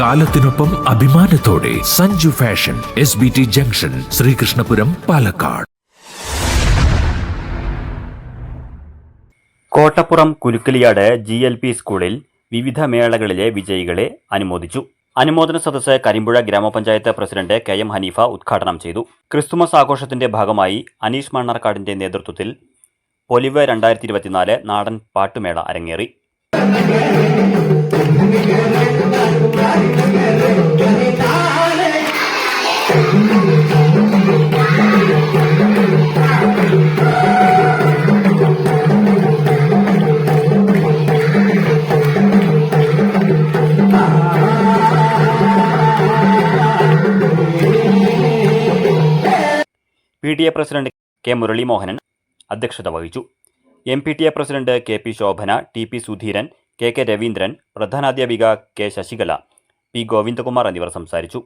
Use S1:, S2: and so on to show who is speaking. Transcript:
S1: കാലത്തിനൊപ്പം അഭിമാനത്തോടെ Sanju fashion S B T junction Sreekrishnapuram Palakkad.
S2: Kottappuram Kulukkalliyad G L P സ്കൂളിൽ വിവിധ മേളകളിലെ വിജയികളെ അനുമോദിച്ചു. അനുമോദന സദസ്സ് കരിമ്പുഴ ഗ്രാമപഞ്ചായത്ത് പ്രസിഡന്റ് കെ എം ഹനീഫ ഉദ്ഘാടനം ചെയ്തു. ക്രിസ്തുമസ് ആഘോഷത്തിന്റെ ഭാഗമായി അനീഷ് മണ്ണാർക്കാടിന്റെ നേതൃത്വത്തിൽ പൊലിവ് രണ്ടായിരത്തി ഇരുപത്തിനാല് നാടൻ പാട്ടുമേള അരങ്ങേറി. P T A president K Muraleemohanan അധ്യക്ഷത വഹിച്ചു. M P T A president K P Shobhana T P Sudheeran K K Raveendran പ്രധാനാധ്യാപിക K Sasikala P Govindakumar എന്നിവർ സംസാരിച്ചു.